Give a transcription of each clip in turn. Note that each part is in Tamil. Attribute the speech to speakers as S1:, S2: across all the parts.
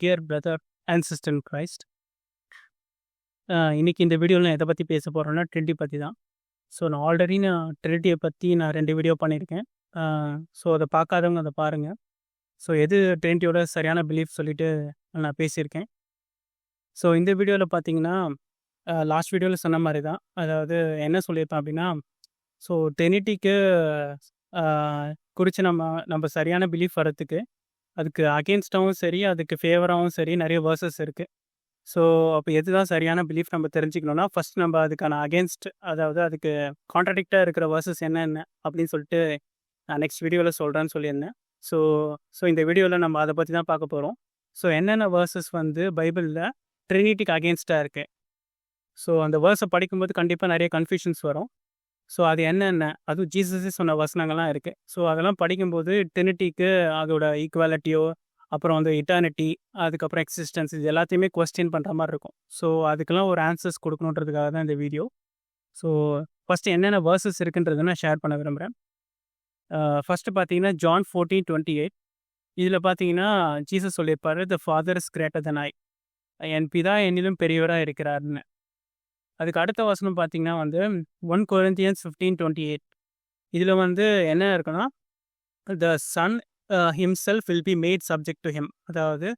S1: Dear brother and sister Christ இன்றைக்கி இந்த வீடியோவில் நான் எதை பற்றி பேச போகிறேன்னா ட்ரினிட்டி பற்றி தான். ஸோ நான் ஆல்ரெடி நான் ட்ரினிட்டியை பற்றி நான் ரெண்டு வீடியோ பண்ணியிருக்கேன். ஸோ அதை பார்க்காதவங்க அதை பாருங்கள் ஸோ எது ட்ரினிட்டியோட சரியான பிலீஃப் சொல்லிட்டு நான் பேசியிருக்கேன். ஸோ இந்த வீடியோவில் பார்த்தீங்கன்னா லாஸ்ட் வீடியோவில் சொன்ன மாதிரி தான். அதாவது என்ன சொல்லியிருப்பேன் அப்படின்னா ஸோ ட்ரினிட்டிக்கு குறித்து நம்ம நம்ம சரியான பிலீஃப் வரத்துக்கு அதுக்கு அகேன்ஸ்டாகவும் சரி அதுக்கு ஃபேவராகவும் சரி நிறைய வேர்சஸ் இருக்குது ஸோ அப்போ எது தான் சரியான பிலீஃப் நம்ம தெரிஞ்சுக்கணுன்னா ஃபஸ்ட் நம்ம அதுக்கான அகேன்ஸ்ட் அதாவது அதுக்கு கான்ட்ராடிக்டாக இருக்கிற வேர்சஸ் என்னென்ன அப்படின்னு சொல்லிட்டு நான் நெக்ஸ்ட் வீடியோவில் சொல்கிறேன்னு சொல்லியிருந்தேன். ஸோ ஸோ இந்த வீடியோவில் நம்ம அதை பற்றி தான் பார்க்க போகிறோம் ஸோ என்னென்ன வேர்சஸ் வந்து பைபிளில் ட்ரினிட்டிக்கு அகேன்ஸ்டாக இருக்குது ஸோ அந்த வேர்ஸை படிக்கும்போது கண்டிப்பாக நிறைய கன்ஃபியூஷன்ஸ் வரும். ஸோ அது என்னென்ன? அதுவும் ஜீசஸே சொன்ன வசனங்கள்லாம் இருக்குது ஸோ அதெல்லாம் படிக்கும்போது டெனிட்டிக்கு அதோட ஈக்குவாலிட்டியோ அப்புறம் வந்து இட்டர்னிட்டி அதுக்கப்புறம் எக்ஸிஸ்டன்ஸ் இது எல்லாத்தையுமே கொஸ்டின் பண்ணுற மாதிரி இருக்கும். ஸோ அதுக்கெல்லாம் ஒரு ஆன்சர்ஸ் கொடுக்கணுன்றதுக்காக தான் இந்த வீடியோ. ஸோ ஃபஸ்ட்டு என்னென்ன வேர்சஸ் இருக்குன்றதை நான் ஷேர் பண்ண விரும்புகிறேன் ஃபஸ்ட்டு பார்த்தீங்கன்னா ஜான் ஃபோர்டீன் டுவெண்ட்டி எயிட். இதில் பார்த்தீங்கன்னா ஜீசஸ் சொல்லியிருப்பாரு the father is greater than I. என் பிதா என்னிலும் பெரியவராக இருக்கிறாருன்னு அதுக்கு அடுத்த வசனம் பார்த்தீங்கன்னா வந்து one Corinthians fifteen twenty eight இதில் வந்து என்ன இருக்குன்னா the son himself will be made subject to him அதாவது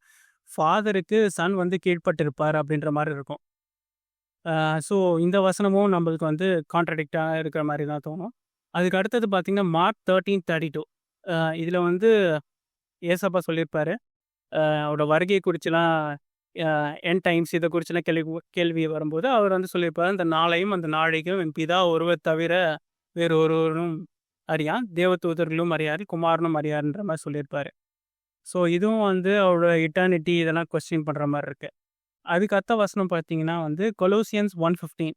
S1: ஃபாதருக்கு சன் வந்து கீழ்ப்பட்டிருப்பார் அப்படின்ற மாதிரி இருக்கும். ஸோ இந்த வசனமும் நம்மளுக்கு வந்து கான்ட்ரடிக்டாக இருக்கிற மாதிரி தான் தோணும். அதுக்கு அடுத்தது பார்த்தீங்கன்னா மார்க் தேர்ட்டீன் தேர்ட்டி டூ இதில் வந்து ஏசப்பா சொல்லியிருப்பார். அவரோட வருகையை குறித்துலாம் என் டைம்ஸ் இதை குறிச்சின கேள்வி கேள்வி வரும்போது அவர் வந்து சொல்லியிருப்பார் அந்த நாளையும் அந்த நாளைக்கும் என் பிதா ஒருவர் தவிர வேறு ஒருவரும் அறியான். தேவதூதர்களும் அறியாரு குமாரனும் அறியாருன்ற மாதிரி சொல்லியிருப்பார். ஸோ இதுவும் வந்து அவரோட இட்டர்னிட்டி இதெல்லாம் கொஸ்டின் பண்ணுற மாதிரி இருக்குது அதுக்கு அத்த வசனம் பார்த்தீங்கன்னா வந்து கொலோசியன்ஸ் ஒன் ஃபிஃப்டீன்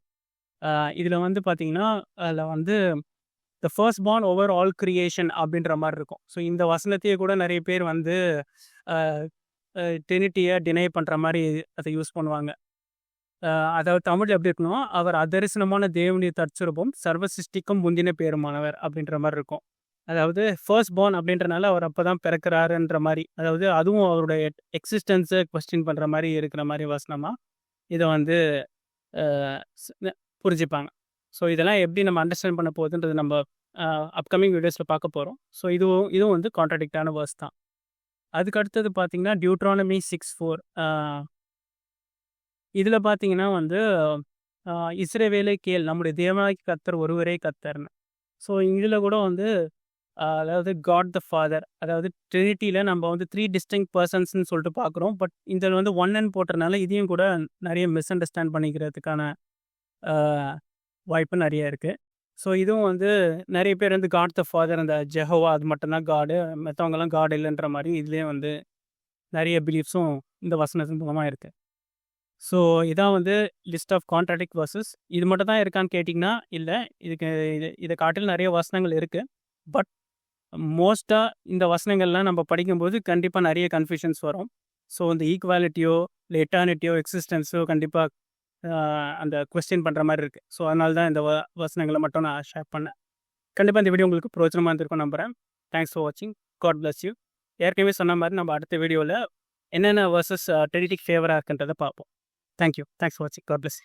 S1: இதில் வந்து பார்த்தீங்கன்னா அதில் வந்து the first born over all creation அப்படின்ற மாதிரி இருக்கும். ஸோ இந்த வசனத்தையே கூட நிறைய பேர் வந்து டெனிட்டியை டினை பண்ணுற மாதிரி அதை யூஸ் பண்ணுவாங்க. அதாவது தமிழ் எப்படி இருக்கணும் அவர் அதரிசனமான தேவனுடைய தற்சுரூபம் சர்வசிஷ்டிக்கும் முந்தின பேருமானவர் அப்படின்ற மாதிரி இருக்கும். அதாவது ஃபர்ஸ்ட் பார்ன் அப்படின்றனால அவர் அப்போ தான் பிறக்கிறாருன்ற மாதிரி அதாவது அதுவும் அவருடைய எக்ஸிஸ்டன்ஸை கொஸ்டின் பண்ணுற மாதிரி இருக்கிற மாதிரி வசனமாக இதை வந்து புரிஞ்சுப்பாங்க. ஸோ இதெல்லாம் எப்படி நம்ம அண்டர்ஸ்டாண்ட் பண்ண போகுதுன்றது நம்ம அப்கமிங் வீடியோஸில் பார்க்க போகிறோம் ஸோ இதுவும் இதுவும் வந்து கான்ட்ராடிக்டான வேர்ஸ் தான். அதுக்கு அடுத்தது பார்த்தீங்கன்னா டியூட்ரானமி சிக்ஸ் ஃபோர் இதில் பார்த்தீங்கன்னா வந்து இஸ்ரேவேலை கேள் நம்முடைய தேவனாக்கி கத்தர் ஒருவரே கத்தர்னு ஸோ இதில் கூட வந்து அதாவது காட் த ஃபாதர் அதாவது ட்ரினிட்டியில் நம்ம வந்து த்ரீ டிஸ்டிங் பர்சன்ஸ்னு சொல்லிட்டு பார்க்குறோம் பட் இதில் வந்து ஒன் அண்ட் போட்டதுனால இதையும் கூட நிறைய மிஸ் அண்டர்ஸ்டாண்ட் பண்ணிக்கிறதுக்கான வாய்ப்பு நிறைய இருக்குது ஸோ இதுவும் வந்து நிறைய பேர் வந்து காட் த ஃபாதர் அந்த ஜெஹோவா அது மட்டும்தான் காடு மற்றவங்கெல்லாம் காடு இல்லைன்ற மாதிரி இதுலேயே வந்து நிறைய பிலீஃப்ஸும் இந்த வசனத்தின் மூலமாக இருக்குது ஸோ இதான் வந்து லிஸ்ட் ஆஃப் கான்ட்ராடிக் வர்சஸ் இது மட்டும் தான் இருக்கான்னு கேட்டிங்கன்னா இல்லை இதுக்கு இது இதை காட்டில் நிறைய வசனங்கள் இருக்குது பட் மோஸ்ட்டாக இந்த வசனங்கள்லாம் நம்ம படிக்கும்போது கண்டிப்பாக நிறைய கன்ஃபியூஷன்ஸ் வரும். ஸோ இந்த ஈக்குவாலிட்டியோ இல்லை எட்டானிட்டியோ எக்ஸிஸ்டன்ஸோ கண்டிப்பாக அந்த கொஸ்டின் பண்ணுற மாதிரி இருக்குது ஸோ அதனால தான் இந்த வ வசனங்களை மட்டும் நான் ஷேர் பண்ணேன். கண்டிப்பாக இந்த வீடியோ உங்களுக்கு பிரோஜனமாக இருந்திருக்கும் நம்புகிறேன் தேங்க்ஸ் ஃபார் வாட்சிங் காட் பிளஸ் யூ ஏற்கனவே சொன்ன மாதிரி நம்ம அடுத்த வீடியோவில் என்னென்ன வர்சஸ் டெரிட்டிக் ஃபேவராக இருக்குன்றதை பார்ப்போம். தேங்க்யூ தேங்க்ஸ் ஃபார் வாட்சிங் காட் பிளஸ்